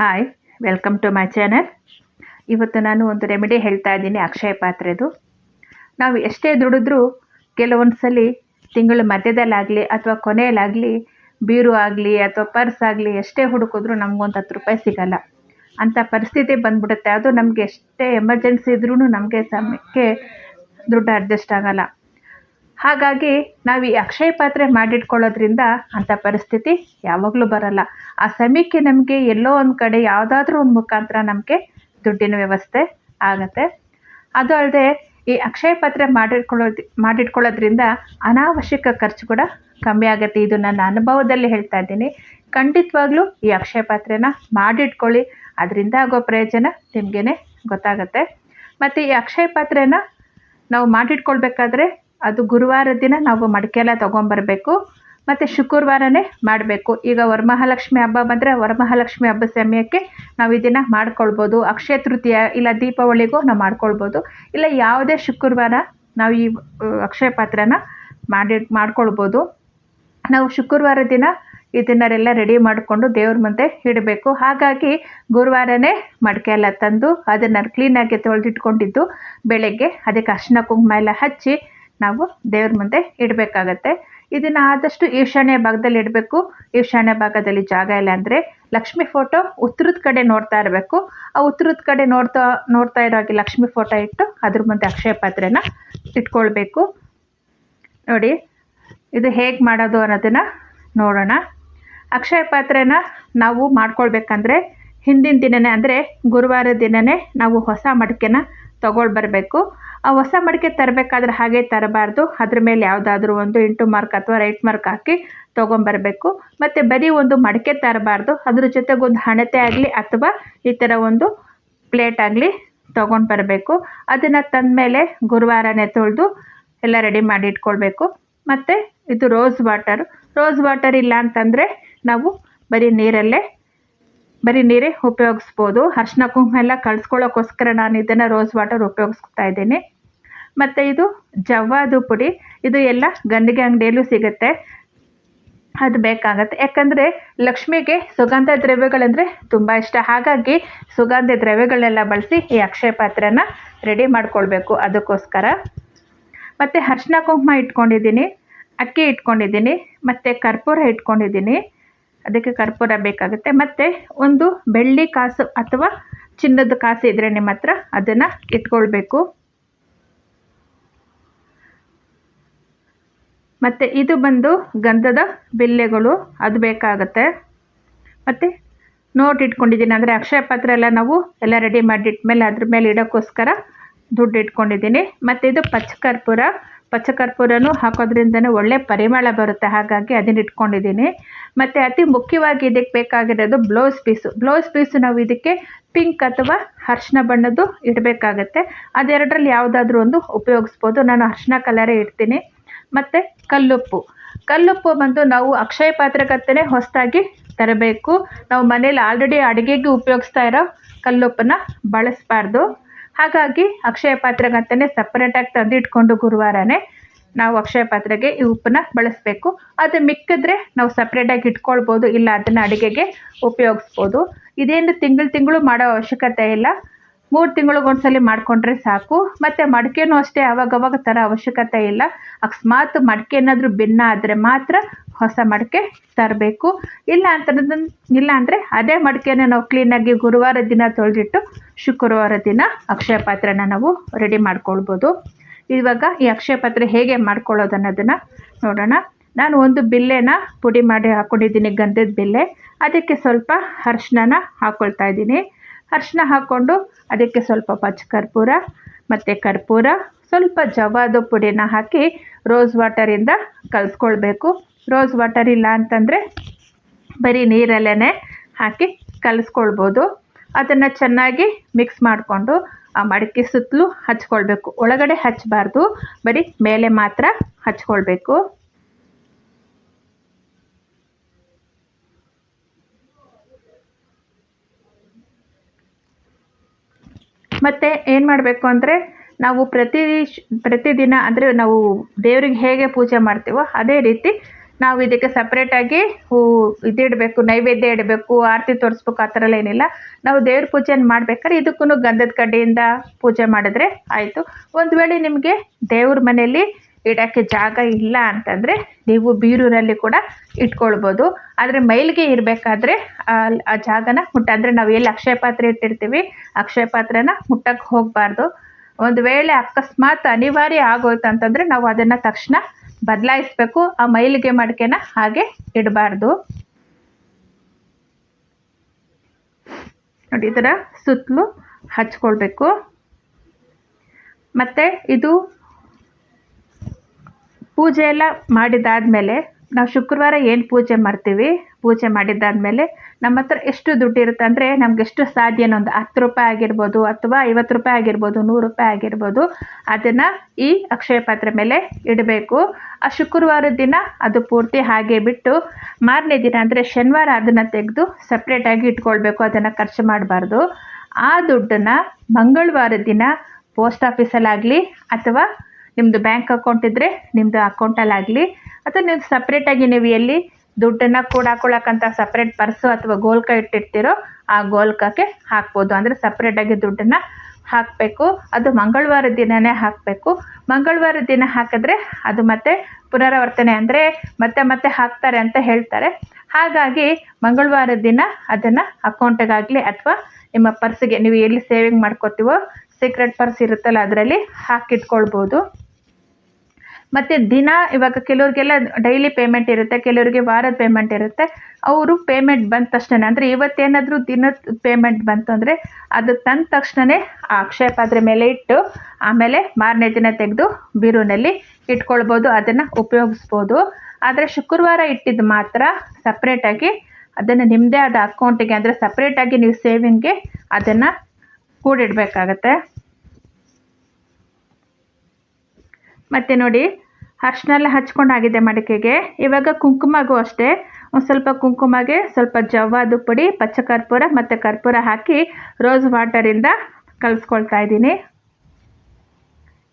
Hi welcome to my channel ಇವತ್ತು ನಾನು ಒಂದು ರೆಮಿಡಿ ಹೇಳ್ತಾ ಇದ್ದೀನಿ, ಅಕ್ಷಯ ಪಾತ್ರೆದು. ನಾವು ಎಷ್ಟೇ ದುಡಿದ್ರೂ ಕೆಲವೊಂದು ಸಲ ತಿಂಗಳ ಮಧ್ಯದಲ್ಲಾಗಲಿ ಅಥವಾ ಕೊನೆಯಲ್ಲಾಗಲಿ ಬೀರು ಆಗಲಿ ಅಥವಾ ಪರ್ಸ್ ಆಗಲಿ ಎಷ್ಟೇ ಹುಡುಕಿದ್ರು ನಮಗೊಂದು ಹತ್ತು ರೂಪಾಯಿ ಸಿಗಲ್ಲ. ಅಂಥ ಪರಿಸ್ಥಿತಿ ಬಂದ್ಬಿಡುತ್ತೆ. ಅದು ನಮಗೆ ಎಷ್ಟೇ ಎಮರ್ಜೆನ್ಸಿ ಇದ್ರೂ ನಮಗೆ ಸಮಯಕ್ಕೆ ದುಡ್ಡು ಅಡ್ಜಸ್ಟ್ ಆಗಲ್ಲ. ಹಾಗಾಗಿ ನಾವು ಈ ಅಕ್ಷಯ ಪಾತ್ರೆ ಮಾಡಿಟ್ಕೊಳ್ಳೋದ್ರಿಂದ ಅಂಥ ಪರಿಸ್ಥಿತಿ ಯಾವಾಗಲೂ ಬರಲ್ಲ. ಆ ಸಮಯಕ್ಕೆ ನಮಗೆ ಎಲ್ಲೋ ಒಂದು ಕಡೆ ಯಾವುದಾದ್ರೂ ಒಂದು ಮುಖಾಂತರ ನಮಗೆ ದುಡ್ಡಿನ ವ್ಯವಸ್ಥೆ ಆಗುತ್ತೆ. ಅದು ಅಲ್ಲದೆ ಈ ಅಕ್ಷಯ ಪಾತ್ರೆ ಮಾಡಿಟ್ಕೊಳ್ಳೋದು, ಮಾಡಿಟ್ಕೊಳ್ಳೋದ್ರಿಂದ ಅನಾವಶ್ಯಕ ಖರ್ಚು ಕೂಡ ಕಮ್ಮಿ ಆಗುತ್ತೆ. ಇದು ನನ್ನ ಅನುಭವದಲ್ಲಿ ಹೇಳ್ತಾ ಇದ್ದೀನಿ. ಖಂಡಿತವಾಗ್ಲೂ ಈ ಅಕ್ಷಯ ಪಾತ್ರೆನ ಮಾಡಿಟ್ಕೊಳ್ಳಿ. ಅದರಿಂದ ಆಗೋ ಪ್ರಯೋಜನ ನಿಮಗೇ ಗೊತ್ತಾಗುತ್ತೆ. ಮತ್ತು ಈ ಅಕ್ಷಯ ಪಾತ್ರೆನ ನಾವು ಮಾಡಿಟ್ಕೊಳ್ಬೇಕಾದ್ರೆ ಅದು ಗುರುವಾರ ದಿನ ನಾವು ಮಡಿಕೆ ಎಲ್ಲ ತೊಗೊಂಬರ್ಬೇಕು. ಮತ್ತು ಶುಕ್ರವಾರನೇ ಮಾಡಬೇಕು. ಈಗ ವರಮಹಾಲಕ್ಷ್ಮಿ ಹಬ್ಬ ಬಂದರೆ ವರಮಹಾಲಕ್ಷ್ಮಿ ಹಬ್ಬದ ಸಮಯಕ್ಕೆ ನಾವು ಇದನ್ನು ಮಾಡ್ಕೊಳ್ಬೋದು. ಅಕ್ಷಯ ತೃತೀಯ ಇಲ್ಲ ದೀಪಾವಳಿಗೂ ನಾವು ಮಾಡ್ಕೊಳ್ಬೋದು. ಇಲ್ಲ ಯಾವುದೇ ಶುಕ್ರವಾರ ನಾವು ಈ ಅಕ್ಷಯ ಪಾತ್ರನ ಮಾಡಿ, ಮಾಡ್ಕೊಳ್ಬೋದು. ನಾವು ಶುಕ್ರವಾರ ದಿನ ಇದನ್ನೆಲ್ಲ ರೆಡಿ ಮಾಡಿಕೊಂಡು ದೇವ್ರ ಮುಂದೆ ಇಡಬೇಕು. ಹಾಗಾಗಿ ಗುರುವಾರನೇ ಮಡಿಕೆ ಎಲ್ಲ ತಂದು ಅದನ್ನು ಕ್ಲೀನಾಗಿ ತೊಳೆದಿಟ್ಕೊಂಡಿದ್ದು ಬೆಳಗ್ಗೆ ಅದಕ್ಕೆ ಅರ್ಶಿನ ಕುಂಕುಮ ಎಲ್ಲ ಹಚ್ಚಿ ನಾವು ದೇವ್ರ ಮುಂದೆ ಇಡಬೇಕಾಗತ್ತೆ. ಇದನ್ನು ಆದಷ್ಟು ಈಶಾನ್ಯ ಭಾಗದಲ್ಲಿ ಇಡಬೇಕು. ಈಶಾನ್ಯ ಭಾಗದಲ್ಲಿ ಜಾಗ ಇಲ್ಲ ಅಂದರೆ ಲಕ್ಷ್ಮಿ ಫೋಟೋ ಉತ್ತರದ ಕಡೆ ನೋಡ್ತಾ ಇರಬೇಕು. ಆ ಉತ್ತರದ ಕಡೆ ನೋಡ್ತಾ ನೋಡ್ತಾ ಇರೋ ಹಾಗೆ ಲಕ್ಷ್ಮಿ ಫೋಟೋ ಇಟ್ಟು ಅದ್ರ ಮುಂದೆ ಅಕ್ಷಯ ಪಾತ್ರೆನ ಇಟ್ಕೊಳ್ಬೇಕು. ನೋಡಿ, ಇದು ಹೇಗೆ ಮಾಡೋದು ಅನ್ನೋದನ್ನು ನೋಡೋಣ. ಅಕ್ಷಯ ಪಾತ್ರೆನ ನಾವು ಮಾಡ್ಕೊಳ್ಬೇಕಂದ್ರೆ ಹಿಂದಿನ ದಿನನೇ ಅಂದರೆ ಗುರುವಾರ ದಿನವೇ ನಾವು ಹೊಸ ಮಡಿಕೆನ ತಗೊಂಡು ಬರಬೇಕು. ಆ ಹೊಸ ಮಡಿಕೆ ತರಬೇಕಾದ್ರೆ ಹಾಗೆ ತರಬಾರ್ದು. ಅದ್ರ ಮೇಲೆ ಯಾವುದಾದ್ರೂ ಒಂದು ಇಂಟು ಮಾರ್ಕ್ ಅಥವಾ ರೈಟ್ ಮಾರ್ಕ್ ಹಾಕಿ ತೊಗೊಂಬರಬೇಕು. ಮತ್ತು ಬರೀ ಒಂದು ಮಡಿಕೆ ತರಬಾರ್ದು. ಅದ್ರ ಜೊತೆಗೆ ಒಂದು ಹಣತೆ ಆಗಲಿ ಅಥವಾ ಈ ಥರ ಒಂದು ಪ್ಲೇಟ್ ಆಗಲಿ ತೊಗೊಂಡು ಬರಬೇಕು ಅದನ್ನು ತಂದಮೇಲೆ ಗುರುವಾರನೇ ತೊಳೆದು ಎಲ್ಲ ರೆಡಿ ಮಾಡಿ ಇಟ್ಕೊಳ್ಬೇಕು. ಮತ್ತು ಇದು ರೋಸ್ ವಾಟರ್. ರೋಸ್ ವಾಟರ್ ಇಲ್ಲ ಅಂತಂದರೆ ನಾವು ಬರೀ ನೀರಲ್ಲೇ ಬರೀ ನೀರೇ ಉಪಯೋಗಿಸ್ಬೋದು. ಅರ್ಶಿನ ಕುಂಕುಮ ಎಲ್ಲ ಕಳ್ಸ್ಕೊಳ್ಳೋಕ್ಕೋಸ್ಕರ ನಾನು ಇದನ್ನು ರೋಸ್ ವಾಟರ್ ಉಪಯೋಗಿಸ್ತಾ ಇದ್ದೀನಿ. ಮತ್ತು ಇದು ಜವ್ವಾದು ಪುಡಿ. ಇದು ಎಲ್ಲ ಗಂಡಿಗೆ ಅಂಗಡಿಯಲ್ಲೂ ಸಿಗುತ್ತೆ. ಅದು ಬೇಕಾಗತ್ತೆ. ಯಾಕಂದರೆ ಲಕ್ಷ್ಮಿಗೆ ಸುಗಂಧ ದ್ರವ್ಯಗಳಂದರೆ ತುಂಬ ಇಷ್ಟ. ಹಾಗಾಗಿ ಸುಗಂಧ ದ್ರವ್ಯಗಳನ್ನೆಲ್ಲ ಬಳಸಿ ಈ ಅಕ್ಷಯ ಪಾತ್ರೆನ ರೆಡಿ ಮಾಡ್ಕೊಳ್ಬೇಕು ಅದಕ್ಕೋಸ್ಕರ. ಮತ್ತು ಅರ್ಶಿನ ಕುಂಕುಮ ಇಟ್ಕೊಂಡಿದ್ದೀನಿ. ಅಕ್ಕಿ ಇಟ್ಕೊಂಡಿದ್ದೀನಿ. ಮತ್ತು ಕರ್ಪೂರ ಇಟ್ಕೊಂಡಿದ್ದೀನಿ. ಅದಕ್ಕೆ ಕರ್ಪೂರ ಬೇಕಾಗುತ್ತೆ. ಮತ್ತು ಒಂದು ಬೆಳ್ಳಿ ಕಾಸು ಅಥವಾ ಚಿನ್ನದ ಕಾಸು ಇದ್ದರೆ ನಿಮ್ಮ ಹತ್ರ ಅದನ್ನು ಇಟ್ಕೊಳ್ಬೇಕು ಮತ್ತು ಇದು ಬಂದು ಗಂಧದ ಬಿಲ್ಲೆಗಳು, ಅದು ಬೇಕಾಗುತ್ತೆ. ಮತ್ತು ನೋಟ್ ಇಟ್ಕೊಂಡಿದ್ದೀನಿ. ಅಂದರೆ ಅಕ್ಷಯ ಪಾತ್ರ ಎಲ್ಲ ನಾವು ಎಲ್ಲ ರೆಡಿ ಮಾಡಿಟ್ಮೇಲೆ ಅದ್ರ ಮೇಲೆ ಇಡೋಕ್ಕೋಸ್ಕರ ದುಡ್ಡು ಇಟ್ಕೊಂಡಿದ್ದೀನಿ. ಮತ್ತು ಇದು ಪಚ್ಚಕರ್ಪೂರ ಪಚ್ಚಕರ್ಪೂರನೂ ಹಾಕೋದ್ರಿಂದನೇ ಒಳ್ಳೆ ಪರಿಮಳ ಬರುತ್ತೆ. ಹಾಗಾಗಿ ಅದನ್ನ ಇಟ್ಕೊಂಡಿದ್ದೀನಿ. ಮತ್ತು ಅತಿ ಮುಖ್ಯವಾಗಿ ಇದಕ್ಕೆ ಬೇಕಾಗಿರೋದು ಬ್ಲೌಸ್ ಪೀಸು. ಬ್ಲೌಸ್ ಪೀಸು ನಾವು ಇದಕ್ಕೆ ಪಿಂಕ್ ಅಥವಾ ಅರ್ಶಿನ ಬಣ್ಣದ್ದು ಇಡಬೇಕಾಗತ್ತೆ. ಅದೆರಡರಲ್ಲಿ ಯಾವುದಾದ್ರೂ ಒಂದು ಉಪಯೋಗಿಸ್ಬೋದು. ನಾನು ಅರ್ಶಿನ ಕಲರೇ ಇಡ್ತೀನಿ. ಮತ್ತು ಕಲ್ಲುಪ್ಪು. ಕಲ್ಲುಪ್ಪು ಬಂದು ನಾವು ಅಕ್ಷಯ ಪಾತ್ರೆಗತ್ತೇ ಹೊಸದಾಗಿ ತರಬೇಕು. ನಾವು ಮನೇಲಿ ಆಲ್ರೆಡಿ ಅಡುಗೆಗೆ ಉಪಯೋಗಿಸ್ತಾ ಇರೋ ಕಲ್ಲುಪ್ಪನ್ನ ಬಳಸಬಾರ್ದು. ಹಾಗಾಗಿ ಅಕ್ಷಯ ಪಾತ್ರೆಗಂತಲೇ ಸಪ್ರೇಟಾಗಿ ತಂದಿಟ್ಕೊಂಡು ಗುರುವಾರನೇ ನಾವು ಅಕ್ಷಯ ಪಾತ್ರೆಗೆ ಈ ಉಪ್ಪನ್ನ ಬಳಸಬೇಕು. ಅದು ಮಿಕ್ಕಿದ್ರೆ ನಾವು ಸಪ್ರೇಟಾಗಿ ಇಟ್ಕೊಳ್ಬೋದು, ಇಲ್ಲ ಅದನ್ನು ಅಡುಗೆಗೆ ಉಪಯೋಗಿಸ್ಬೋದು. ಇದೇನು ತಿಂಗಳು ತಿಂಗಳು ಮಾಡೋ ಅವಶ್ಯಕತೆ ಇಲ್ಲ. ಮೂರು ತಿಂಗಳಿಗೊಂದ್ಸಲಿ ಮಾಡಿಕೊಂಡ್ರೆ ಸಾಕು. ಮತ್ತು ಮಡಿಕೆನೂ ಅಷ್ಟೇ ಅವಾಗವಾಗ ಥರ ಅವಶ್ಯಕತೆ ಇಲ್ಲ. ಅಕಸ್ಮಾತ್ ಮಡಿಕೆ ಏನಾದರೂ ಭಿನ್ನ ಆದರೆ ಮಾತ್ರ ಹೊಸ ಮಡಿಕೆ ತರಬೇಕು. ಇಲ್ಲ ಅಂತಂದ್ರೆ, ಇಲ್ಲ ಅಂದರೆ ಅದೇ ಮಡಿಕೆನ ನಾವು ಕ್ಲೀನಾಗಿ ಗುರುವಾರ ದಿನ ತೊಳೆದಿಟ್ಟು ಶುಕ್ರವಾರ ದಿನ ಅಕ್ಷಯ ಪಾತ್ರೆನ ನಾವು ರೆಡಿ ಮಾಡ್ಕೊಳ್ಬೋದು. ಇವಾಗ ಈ ಅಕ್ಷಯ ಪಾತ್ರೆ ಹೇಗೆ ಮಾಡ್ಕೊಳ್ಳೋದು ಅನ್ನೋದನ್ನು ನೋಡೋಣ. ನಾನು ಒಂದು ಬಿಲ್ಲೆನ ಪುಡಿ ಮಾಡಿ ಹಾಕ್ಕೊಂಡಿದ್ದೀನಿ ಗಂಧದ ಬಿಲ್ಲೆ. ಅದಕ್ಕೆ ಸ್ವಲ್ಪ ಅರ್ಶಿನ ಹಾಕ್ಕೊಳ್ತಾ ಇದ್ದೀನಿ. ಅರ್ಶಿನ ಹಾಕ್ಕೊಂಡು ಅದಕ್ಕೆ ಸ್ವಲ್ಪ ಪಚ್ಚ ಕರ್ಪೂರ ಮತ್ತು ಕರ್ಪೂರ, ಸ್ವಲ್ಪ ಜವಾದ ಪುಡಿನ ಹಾಕಿ ರೋಸ್ ವಾಟರಿಂದ ಕಲಿಸ್ಕೊಳ್ಬೇಕು. ರೋಸ್ ವಾಟರ್ ಇಲ್ಲ ಅಂತಂದರೆ ಬರೀ ನೀರಲ್ಲೇ ಹಾಕಿ ಕಲಿಸ್ಕೊಳ್ಬೋದು. ಅದನ್ನು ಚೆನ್ನಾಗಿ ಮಿಕ್ಸ್ ಮಾಡಿಕೊಂಡು ಆ ಮಡಿಕೆ ಸುತ್ತಲೂ ಹಚ್ಕೊಳ್ಬೇಕು. ಒಳಗಡೆ ಹಚ್ಚಬಾರ್ದು ಬರೀ ಮೇಲೆ ಮಾತ್ರ ಹಚ್ಕೊಳ್ಬೇಕು. ಮತ್ತು ಏನು ಮಾಡಬೇಕು ಅಂದರೆ ನಾವು ಪ್ರತಿ ಪ್ರತಿದಿನ ಅಂದರೆ ನಾವು ದೇವ್ರಿಗೆ ಹೇಗೆ ಪೂಜೆ ಮಾಡ್ತೀವೋ ಅದೇ ರೀತಿ ನಾವು ಇದಕ್ಕೆ ಸಪ್ರೇಟಾಗಿ ಹೂ ಇದಿಡಬೇಕು, ನೈವೇದ್ಯ ಇಡಬೇಕು, ಆರತಿ ತೋರಿಸ್ಬೇಕು, ಆ ಥರ ಎಲ್ಲ ಏನಿಲ್ಲ. ನಾವು ದೇವ್ರ ಪೂಜೆನ ಮಾಡ್ಬೇಕಾದ್ರೆ ಇದಕ್ಕೂ ಗಂಧದ ಕಡ್ಡಿಯಿಂದ ಪೂಜೆ ಮಾಡಿದ್ರೆ ಆಯಿತು. ಒಂದು ವೇಳೆ ನಿಮಗೆ ದೇವ್ರ ಮನೆಯಲ್ಲಿ ಇಡೋಕ್ಕೆ ಜಾಗ ಇಲ್ಲ ಅಂತಂದರೆ ನೀವು ಬೀರೂರಲ್ಲಿ ಕೂಡ ಇಟ್ಕೊಳ್ಬೋದು. ಆದರೆ ಮೈಲಿಗೆ ಇರಬೇಕಾದ್ರೆ ಆ ಜಾಗನ ಮುಟ್ಟ, ಅಂದರೆ ನಾವು ಎಲ್ಲಿ ಅಕ್ಷಯ ಪಾತ್ರೆ ಇಟ್ಟಿರ್ತೀವಿ, ಅಕ್ಷಯ ಪಾತ್ರೆನ ಮುಟ್ಟಕ್ಕೆ ಹೋಗಬಾರ್ದು. ಒಂದು ವೇಳೆ ಅಕಸ್ಮಾತ್ ಅನಿವಾರ್ಯ ಆಗೋಯ್ತು ಅಂತಂದರೆ ನಾವು ಅದನ್ನು ತಕ್ಷಣ ಬದಲಾಯಿಸ್ಬೇಕು, ಆ ಮೈಲಿಗೆ ಮಡಿಕೆನ ಹಾಗೆ ಇಡಬಾರ್ದು. ನೋಡಿ ಇದರ ಸುತ್ತಲೂ ಹಚ್ಕೊಳ್ಬೇಕು. ಮತ್ತು ಇದು ಪೂಜೆ ಎಲ್ಲ ಮಾಡಿದಾದಮೇಲೆ ನಾವು ಶುಕ್ರವಾರ ಏನು ಪೂಜೆ ಮಾಡ್ತೀವಿ? ಪೂಜೆ ಮಾಡಿದ್ದಾದಮೇಲೆ ನಮ್ಮ ಹತ್ರ ಎಷ್ಟು ದುಡ್ಡು ಇರುತ್ತೆ ಅಂದರೆ ನಮ್ಗೆ ಎಷ್ಟು ಸಾಧ್ಯನೋ ಒಂದು ಹತ್ತು ರೂಪಾಯಿ ಆಗಿರ್ಬೋದು ಅಥವಾ ಐವತ್ತು ರೂಪಾಯಿ ಆಗಿರ್ಬೋದು, ನೂರು ರೂಪಾಯಿ ಆಗಿರ್ಬೋದು, ಅದನ್ನು ಈ ಅಕ್ಷಯ ಪಾತ್ರೆ ಮೇಲೆ ಇಡಬೇಕು. ಆ ಶುಕ್ರವಾರದ ದಿನ ಅದು ಪೂರ್ತಿ ಹಾಗೆ ಬಿಟ್ಟು ಮಾರನೇ ದಿನ ಅಂದರೆ ಶನಿವಾರ ಅದನ್ನು ತೆಗೆದು ಸಪ್ರೇಟಾಗಿ ಇಟ್ಕೊಳ್ಬೇಕು, ಅದನ್ನು ಖರ್ಚು ಮಾಡಬಾರ್ದು. ಆ ದುಡ್ಡನ್ನು ಮಂಗಳವಾರ ದಿನ ಪೋಸ್ಟ್ ಆಫೀಸಲ್ಲಾಗಲಿ ಅಥವಾ ನಿಮ್ಮದು ಬ್ಯಾಂಕ್ ಅಕೌಂಟ್ ಇದ್ದರೆ ನಿಮ್ಮದು ಅಕೌಂಟಲ್ಲಾಗಲಿ ಅಥವಾ ನೀವು ಸಪ್ರೇಟಾಗಿ ನೀವು ಎಲ್ಲಿ ದುಡ್ಡನ್ನು ಕೂಡ ಹಾಕೊಳಕ್ಕಂತ ಸಪ್ರೇಟ್ ಪರ್ಸು ಅಥವಾ ಗೋಲ್ಕ ಇಟ್ಟಿರ್ತೀರೋ ಆ ಗೋಲ್ಕಕ್ಕೆ ಹಾಕ್ಬೋದು. ಅಂದರೆ ಸಪ್ರೇಟಾಗಿ ದುಡ್ಡನ್ನು ಹಾಕಬೇಕು. ಅದು ಮಂಗಳವಾರ ದಿನವೇ ಹಾಕಬೇಕು. ಮಂಗಳವಾರ ದಿನ ಹಾಕಿದ್ರೆ ಅದು ಮತ್ತೆ ಪುನರಾವರ್ತನೆ ಅಂದರೆ ಮತ್ತೆ ಮತ್ತೆ ಹಾಕ್ತಾರೆ ಅಂತ ಹೇಳ್ತಾರೆ. ಹಾಗಾಗಿ ಮಂಗಳವಾರ ದಿನ ಅದನ್ನು ಅಕೌಂಟಿಗಾಗಲಿ ಅಥವಾ ನಿಮ್ಮ ಪರ್ಸಿಗೆ ನೀವು ಎಲ್ಲಿ ಸೇವಿಂಗ್ ಮಾಡ್ಕೋತೀವೋ ಸೀಕ್ರೆಟ್ ಪರ್ಸ್ ಇರುತ್ತಲ್ಲ ಅದರಲ್ಲಿ ಹಾಕಿಟ್ಕೊಳ್ಬೋದು. ಮತ್ತು ದಿನ ಇವಾಗ ಕೆಲವ್ರಿಗೆಲ್ಲ ಡೈಲಿ ಪೇಮೆಂಟ್ ಇರುತ್ತೆ, ಕೆಲವರಿಗೆ ವಾರದ ಪೇಮೆಂಟ್ ಇರುತ್ತೆ. ಅವರು ಪೇಮೆಂಟ್ ಬಂದ ತಕ್ಷಣ ಅಂದರೆ ಇವತ್ತೇನಾದರೂ ದಿನದ ಪೇಮೆಂಟ್ ಬಂತು ಅಂದರೆ ಅದು ತಂದ ತಕ್ಷಣವೇ ಆ ಅಕ್ಷಯ ಪಾತ್ರೆ ಮೇಲೆ ಇಟ್ಟು ಆಮೇಲೆ ಮಾರನೇ ದಿನ ತೆಗೆದು ಬೀರುನಲ್ಲಿ ಇಟ್ಕೊಳ್ಬೋದು, ಅದನ್ನು ಉಪಯೋಗಿಸ್ಬೋದು. ಆದರೆ ಶುಕ್ರವಾರ ಇಟ್ಟಿದ್ದು ಮಾತ್ರ ಸಪ್ರೇಟಾಗಿ ಅದನ್ನು ನಿಮ್ಮದೇ ಆದ ಅಕೌಂಟಿಗೆ ಅಂದರೆ ಸಪ್ರೇಟಾಗಿ ನೀವು ಸೇವಿಂಗ್ಗೆ ಅದನ್ನು ಕೂಡಿಡಬೇಕಾಗತ್ತೆ. ಮತ್ತು ನೋಡಿ ಅರ್ಶನೆಲ್ಲ ಹಚ್ಕೊಂಡಾಗಿದೆ ಮಡಿಕೆಗೆ. ಇವಾಗ ಕುಂಕುಮಗೂ ಅಷ್ಟೇ. ಒಂದು ಸ್ವಲ್ಪ ಕುಂಕುಮಗೆ ಸ್ವಲ್ಪ ಜವ್ವಾದು ಪುಡಿ, ಪಚ್ಚ ಕರ್ಪೂರ ಮತ್ತು ಕರ್ಪೂರ ಹಾಕಿ ರೋಸ್ ವಾಟರಿಂದ ಕಲಿಸ್ಕೊಳ್ತಾ ಇದ್ದೀನಿ.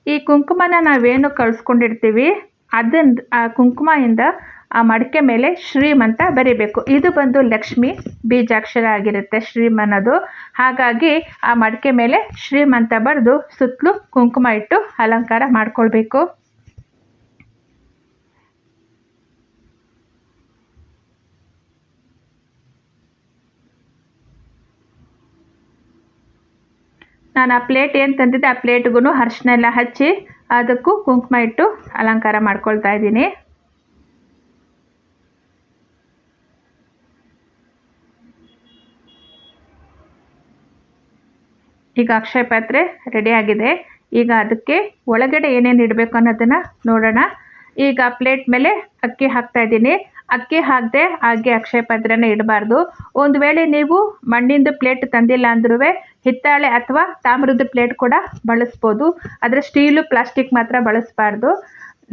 ಈ ಕುಂಕುಮನ ನಾವೇನು ಕಳಿಸ್ಕೊಂಡಿರ್ತೀವಿ ಅದನ್ನ ಆ ಕುಂಕುಮದಿಂದ ಆ ಮಡಿಕೆ ಮೇಲೆ ಶ್ರೀಮ್ ಅಂತ ಬರೀಬೇಕು. ಇದು ಬಂದು ಲಕ್ಷ್ಮಿ ಬೀಜಾಕ್ಷರ ಆಗಿರುತ್ತೆ ಶ್ರೀಮ್ ಅನ್ನೋದು. ಹಾಗಾಗಿ ಆ ಮಡಿಕೆ ಮೇಲೆ ಶ್ರೀಮ್ ಅಂತ ಬರೆದು ಸುತ್ತಲೂ ಕುಂಕುಮ ಇಟ್ಟು ಅಲಂಕಾರ ಮಾಡ್ಕೊಳ್ಬೇಕು. ನಾನು ಆ ಪ್ಲೇಟ್ ಏನು ತಂದಿದ್ದೆ, ಆ ಪ್ಲೇಟ್ಗೂ ಅರ್ಶಿನ ಎಲ್ಲ ಹಚ್ಚಿ ಅದಕ್ಕೂ ಕುಂಕುಮ ಇಟ್ಟು ಅಲಂಕಾರ ಮಾಡ್ಕೊಳ್ತಾ ಇದ್ದೀನಿ. ಈಗ ಅಕ್ಷಯ ಪಾತ್ರೆ ರೆಡಿ ಆಗಿದೆ. ಈಗ ಅದಕ್ಕೆ ಒಳಗಡೆ ಏನೇನು ಇಡಬೇಕು ಅನ್ನೋದನ್ನು ನೋಡೋಣ. ಈಗ ಪ್ಲೇಟ್ ಮೇಲೆ ಅಕ್ಕಿ ಹಾಕ್ತಾ ಇದ್ದೀನಿ. ಅಕ್ಕಿ ಹಾಕದೆ ಹಾಗೆ ಅಕ್ಷಯ ಪಾತ್ರೆನ ಇಡಬಾರ್ದು. ಒಂದು ವೇಳೆ ನೀವು ಮಣ್ಣಿಂದು ಪ್ಲೇಟ್ ತಂದಿಲ್ಲ ಅಂದ್ರೂ ಹಿತ್ತಾಳೆ ಅಥವಾ ತಾಮ್ರದ ಪ್ಲೇಟ್ ಕೂಡ ಬಳಸ್ಬೋದು. ಆದರೆ ಸ್ಟೀಲು ಪ್ಲಾಸ್ಟಿಕ್ ಮಾತ್ರ ಬಳಸಬಾರ್ದು.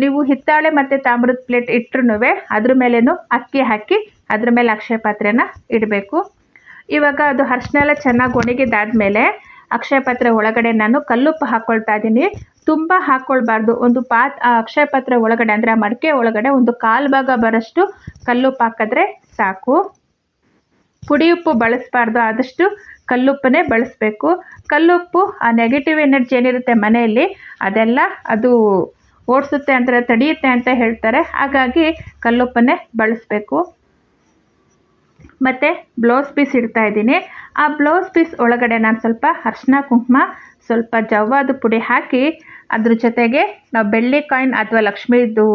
ನೀವು ಹಿತ್ತಾಳೆ ಮತ್ತು ತಾಮ್ರದ ಪ್ಲೇಟ್ ಇಟ್ಟರು ಅದ್ರ ಮೇಲೇನು ಅಕ್ಕಿ ಹಾಕಿ ಅದ್ರ ಮೇಲೆ ಅಕ್ಷಯ ಪಾತ್ರೆನ ಇಡಬೇಕು. ಇವಾಗ ಅದು ಅರ್ಶಿನ ಎಲ್ಲ ಚೆನ್ನಾಗಿ ಒಣಗಿದಾದ್ಮೇಲೆ ಅಕ್ಷಯ ಪಾತ್ರೆ ಒಳಗಡೆ ನಾನು ಕಲ್ಲುಪ್ಪು ಹಾಕ್ಕೊಳ್ತಾ ಇದ್ದೀನಿ. ತುಂಬ ಹಾಕ್ಕೊಳ್ಬಾರ್ದು ಒಂದು ಪಾತ್ ಆ ಅಕ್ಷಯ ಪಾತ್ರೆ ಒಳಗಡೆ ಅಂದರೆ ಆ ಮಡಿಕೆ ಒಳಗಡೆ ಒಂದು ಕಾಲು ಭಾಗ ಬರೋಷ್ಟು ಕಲ್ಲುಪ್ಪು ಹಾಕಿದ್ರೆ ಸಾಕು. ಪುಡಿ ಉಪ್ಪು ಬಳಸಬಾರ್ದು, ಆದಷ್ಟು ಕಲ್ಲುಪ್ಪನ್ನೇ ಬಳಸಬೇಕು. ಕಲ್ಲುಪ್ಪು ಆ ನೆಗೆಟಿವ್ ಎನರ್ಜಿ ಏನಿರುತ್ತೆ ಮನೆಯಲ್ಲಿ, ಅದೆಲ್ಲ ಅದು ಓಡಿಸುತ್ತೆ ಅಂತ ತಡೆಯುತ್ತೆ ಅಂತ ಹೇಳ್ತಾರೆ. ಹಾಗಾಗಿ ಕಲ್ಲುಪ್ಪನ್ನೇ ಬಳಸಬೇಕು. ಮತ್ತು ಬ್ಲೌಸ್ ಪೀಸ್ ಇಡ್ತಾ ಇದ್ದೀನಿ. ಆ ಬ್ಲೌಸ್ ಪೀಸ್ ಒಳಗಡೆ ನಾನು ಸ್ವಲ್ಪ ಅರ್ಶಿನ ಕುಂಕುಮ, ಸ್ವಲ್ಪ ಜವ್ವಾದ ಪುಡಿ ಹಾಕಿ ಅದ್ರ ಜೊತೆಗೆ ನಾವು ಬೆಳ್ಳಿ ಕಾಯಿನ್ ಅಥವಾ ಲಕ್ಷ್ಮೀದು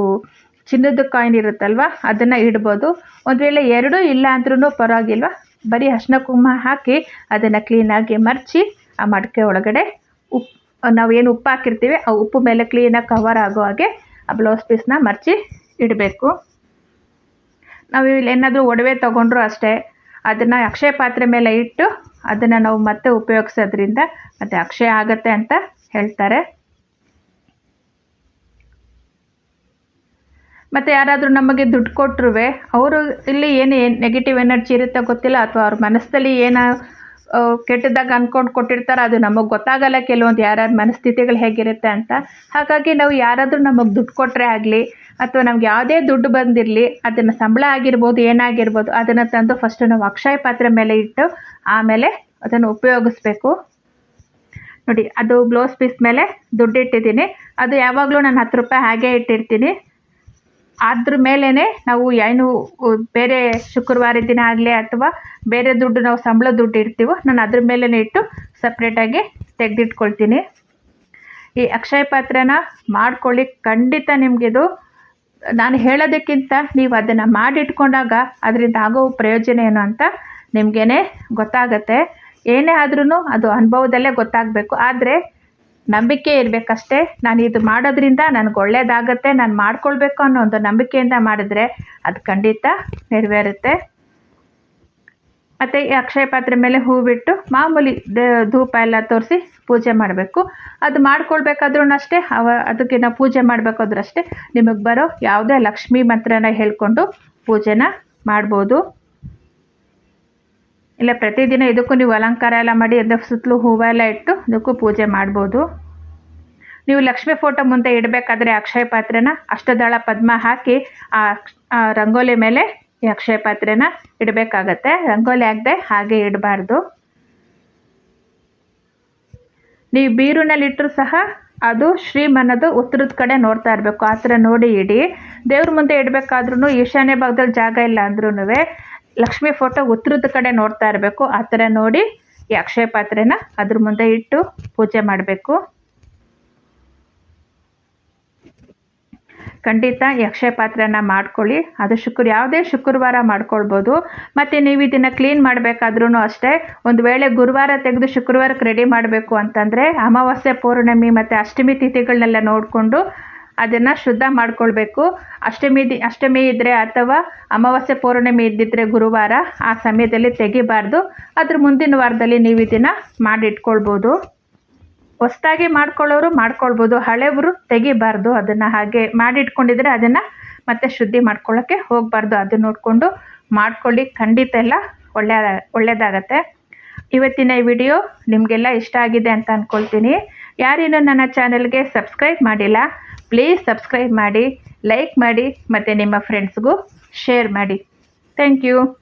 ಚಿನ್ನದ ಕಾಯಿನ್ ಇರುತ್ತಲ್ವ, ಅದನ್ನು ಇಡ್ಬೋದು. ಒಂದು ವೇಳೆ ಎರಡೂ ಇಲ್ಲ ಅಂದ್ರೂ ಪರವಾಗಿಲ್ವ, ಬರೀ ಅರ್ಶಿನ ಕುಂಕುಮ ಹಾಕಿ ಅದನ್ನು ಕ್ಲೀನಾಗಿ ಮರ್ಚಿ ಆ ಮಡಿಕೆ ಒಳಗಡೆ ಉಪ್ಪು ನಾವು ಏನು ಉಪ್ಪು ಹಾಕಿರ್ತೀವಿ, ಆ ಉಪ್ಪು ಮೇಲೆ ಕ್ಲೀನಾಗಿ ಕವರ್ ಆಗೋ ಹಾಗೆ ಆ ಬ್ಲೌಸ್ ಪೀಸ್ನ ಮರ್ಚಿ ಇಡಬೇಕು. ನಾವು ಇಲ್ಲಿ ಏನಾದರೂ ಒಡವೆ ತೊಗೊಂಡ್ರು ಅಷ್ಟೇ. ಅದನ್ನು ಅಕ್ಷಯ ಪಾತ್ರೆ ಮೇಲೆ ಇಟ್ಟು ಅದನ್ನು ನಾವು ಮತ್ತೆ ಉಪಯೋಗಿಸೋದ್ರಿಂದ ಮತ್ತೆ ಅಕ್ಷಯ ಆಗತ್ತೆ ಅಂತ ಹೇಳ್ತಾರೆ. ಮತ್ತು ಯಾರಾದರೂ ನಮಗೆ ದುಡ್ಡು ಕೊಟ್ಟರು ಅವರು ಇಲ್ಲಿ ಏನು ನೆಗೆಟಿವ್ ಎನರ್ಜಿ ಇರುತ್ತೋ ಗೊತ್ತಿಲ್ಲ, ಅಥವಾ ಅವ್ರ ಮನಸ್ಸಲ್ಲಿ ಏನೋ ಕೆಟ್ಟದಾಗ ಅಂದ್ಕೊಂಡು ಕೊಟ್ಟಿರ್ತಾರೆ ಅದು ನಮಗೆ ಗೊತ್ತಾಗಲ್ಲ. ಕೆಲವೊಂದು ಯಾರ್ಯಾರ ಮನಸ್ಥಿತಿಗಳು ಹೇಗಿರುತ್ತೆ ಅಂತ. ಹಾಗಾಗಿ ನಾವು ಯಾರಾದರೂ ನಮಗೆ ದುಡ್ಡು ಕೊಟ್ಟರೆ ಆಗಲಿ ಅಥವಾ ನಮ್ಗೆ ಯಾವುದೇ ದುಡ್ಡು ಬಂದಿರಲಿ, ಅದನ್ನು ಸಂಬಳ ಆಗಿರ್ಬೋದು, ಏನಾಗಿರ್ಬೋದು, ಅದನ್ನು ತಂದು ಫಸ್ಟು ನಾವು ಅಕ್ಷಯ ಪಾತ್ರೆ ಮೇಲೆ ಇಟ್ಟು, ಆಮೇಲೆ ಅದನ್ನು ಉಪಯೋಗಿಸ್ಬೇಕು. ನೋಡಿ, ಅದು ಬ್ಲೌಸ್ ಪೀಸ್ ಮೇಲೆ ದುಡ್ಡು ಇಟ್ಟಿದ್ದೀನಿ ಅದು ಯಾವಾಗಲೂ ನಾನು ಹತ್ತು ರೂಪಾಯಿ ಹಾಗೆ ಇಟ್ಟಿರ್ತೀನಿ. ಅದ್ರ ಮೇಲೇ ನಾವು ಏನು ಬೇರೆ ಶುಕ್ರವಾರ ದಿನ ಆಗಲಿ ಅಥವಾ ಬೇರೆ ದುಡ್ಡು ನಾವು ಸಂಬಳ ದುಡ್ಡು ಇಡ್ತೀವೋ, ನಾನು ಅದ್ರ ಮೇಲೇ ಇಟ್ಟು ಸಪ್ರೇಟಾಗಿ ತೆಗೆದಿಟ್ಕೊಳ್ತೀನಿ. ಈ ಅಕ್ಷಯ ಪಾತ್ರನ ಮಾಡ್ಕೊಳ್ಳಿ, ಖಂಡಿತ ನಿಮಗಿದು ನಾನು ಹೇಳೋದಕ್ಕಿಂತ ನೀವು ಅದನ್ನು ಮಾಡಿಟ್ಕೊಂಡಾಗ ಅದರಿಂದ ಆಗೋ ಪ್ರಯೋಜನ ಏನು ಅಂತ ನಿಮಗೇನೆ ಗೊತ್ತಾಗತ್ತೆ. ಏನೇ ಆದ್ರೂ ಅದು ಅನುಭವದಲ್ಲೇ ಗೊತ್ತಾಗಬೇಕು. ಆದರೆ ನಂಬಿಕೆ ಇರಬೇಕಷ್ಟೇ. ನಾನು ಇದು ಮಾಡೋದ್ರಿಂದ ನನಗೆ ಒಳ್ಳೇದಾಗತ್ತೆ, ನಾನು ಮಾಡ್ಕೊಳ್ಬೇಕು ಅನ್ನೋ ಒಂದು ನಂಬಿಕೆಯಿಂದ ಮಾಡಿದ್ರೆ ಅದು ಖಂಡಿತ ನೆರವೇರುತ್ತೆ. ಮತ್ತು ಈ ಅಕ್ಷಯ ಪಾತ್ರೆ ಮೇಲೆ ಹೂ ಬಿಟ್ಟು ಮಾಮೂಲಿ ಧೂಪ ಎಲ್ಲ ತೋರಿಸಿ ಪೂಜೆ ಮಾಡಬೇಕು. ಅದು ಮಾಡ್ಕೊಳ್ಬೇಕಾದ್ರೂ ಅಷ್ಟೇ ಅವ ಅದಕ್ಕೆ ನಾವು ಪೂಜೆ ಮಾಡಬೇಕಾದ್ರೂ ಅಷ್ಟೇ ನಿಮಗೆ ಬರೋ ಯಾವುದೇ ಲಕ್ಷ್ಮೀ ಮಂತ್ರನ ಹೇಳಿಕೊಂಡು ಪೂಜೆನ ಮಾಡ್ಬೋದು. ಇಲ್ಲ, ಪ್ರತಿದಿನ ಇದಕ್ಕೂ ನೀವು ಅಲಂಕಾರ ಎಲ್ಲ ಮಾಡಿ ಅದರ ಸುತ್ತಲೂ ಹೂವೆಲ್ಲ ಇಟ್ಟು ಇದಕ್ಕೂ ಪೂಜೆ ಮಾಡ್ಬೋದು. ನೀವು ಲಕ್ಷ್ಮಿ ಫೋಟೋ ಮುಂದೆ ಇಡಬೇಕಾದ್ರೆ ಅಕ್ಷಯ ಪಾತ್ರೆನ ಅಷ್ಟದಳ ಪದ್ಮ ಹಾಕಿ ಆ ರಂಗೋಲಿ ಮೇಲೆ ಈ ಅಕ್ಷಯ ಪಾತ್ರೆನ ಇಡಬೇಕಾಗತ್ತೆ. ರಂಗೋಲಿ ಆಗದೆ ಹಾಗೆ ಇಡಬಾರ್ದು. ನೀವು ಬೀರುನಲ್ಲಿ ಇಟ್ಟರು ಸಹ ಅದು ಶ್ರೀಮನ್ನದು ಉತ್ತರದ ಕಡೆ ನೋಡ್ತಾ ಇರಬೇಕು. ಆ ಥರ ನೋಡಿ ಇಡಿ. ದೇವ್ರ ಮುಂದೆ ಇಡಬೇಕಾದ್ರೂ ಈಶಾನ್ಯ ಭಾಗದಲ್ಲಿ ಜಾಗ ಇಲ್ಲ ಅಂದ್ರೂ ಲಕ್ಷ್ಮಿ ಫೋಟೋ ಉತ್ತರದ ಕಡೆ ನೋಡ್ತಾ ಇರಬೇಕು. ಆ ಥರ ನೋಡಿ ಈ ಅಕ್ಷಯ ಪಾತ್ರೆನ ಅದ್ರ ಮುಂದೆ ಇಟ್ಟು ಪೂಜೆ ಮಾಡಬೇಕು. ಖಂಡಿತ ಪಾತ್ರನ ಪಾತ್ರೆನ ಮಾಡ್ಕೊಳ್ಳಿ. ಅದು ಶುಕ್ರ, ಯಾವುದೇ ಶುಕ್ರವಾರ ಮಾಡ್ಕೊಳ್ಬೋದು. ಮತ್ತು ನೀವು ಇದನ್ನು ಕ್ಲೀನ್ ಮಾಡಬೇಕಾದ್ರೂ ಅಷ್ಟೇ, ಒಂದು ವೇಳೆ ಗುರುವಾರ ತೆಗೆದು ಶುಕ್ರವಾರಕ್ಕೆ ರೆಡಿ ಮಾಡಬೇಕು ಅಂತಂದರೆ, ಅಮಾವಾಸ್ಯೆ ಪೌರ್ಣಮಿ ಮತ್ತು ಅಷ್ಟಮಿ ತಿಥಿಗಳನ್ನೆಲ್ಲ ನೋಡಿಕೊಂಡು ಅದನ್ನು ಶುದ್ಧ ಮಾಡ್ಕೊಳ್ಬೇಕು. ಅಷ್ಟಮಿ ದಿ, ಅಷ್ಟಮಿ ಇದ್ದರೆ ಅಥವಾ ಅಮಾವಾಸ್ಯೆ ಪೌರ್ಣಮಿ ಇದ್ದಿದ್ದರೆ ಗುರುವಾರ, ಆ ಸಮಯದಲ್ಲಿ ತೆಗಿಬಾರ್ದು. ಅದ್ರ ಮುಂದಿನ ವಾರದಲ್ಲಿ ನೀವು ಇದನ್ನು ಮಾಡಿಟ್ಕೊಳ್ಬೋದು. ಹೊಸ್ದಾಗಿ ಮಾಡ್ಕೊಳ್ಳೋರು ಮಾಡ್ಕೊಳ್ಬೋದು ಹಳೆಯವರು ತೆಗಿಬಾರ್ದು. ಅದನ್ನು ಹಾಗೆ ಮಾಡಿಟ್ಕೊಂಡಿದ್ರೆ ಅದನ್ನು ಮತ್ತೆ ಶುದ್ಧಿ ಮಾಡ್ಕೊಳ್ಳೋಕ್ಕೆ ಹೋಗಬಾರ್ದು. ಅದು ನೋಡಿಕೊಂಡು ಮಾಡ್ಕೊಳ್ಳಿ. ಖಂಡಿತ ಎಲ್ಲ ಒಳ್ಳೆಯ ಒಳ್ಳೆಯದಾಗತ್ತೆ ಇವತ್ತಿನ ಈ ವಿಡಿಯೋ ನಿಮಗೆಲ್ಲ ಇಷ್ಟ ಆಗಿದೆ ಅಂತ ಅಂದ್ಕೊಳ್ತೀನಿ ಯಾರಿನ್ನೂ ನನ್ನ ಚಾನಲ್ಗೆ ಸಬ್ಸ್ಕ್ರೈಬ್ ಮಾಡಿಲ್ಲ, ಪ್ಲೀಸ್ ಸಬ್ಸ್ಕ್ರೈಬ್ ಮಾಡಿ, ಲೈಕ್ ಮಾಡಿ, ಮತ್ತು ನಿಮ್ಮ ಫ್ರೆಂಡ್ಸ್ಗೂ ಶೇರ್ ಮಾಡಿ. Thank you.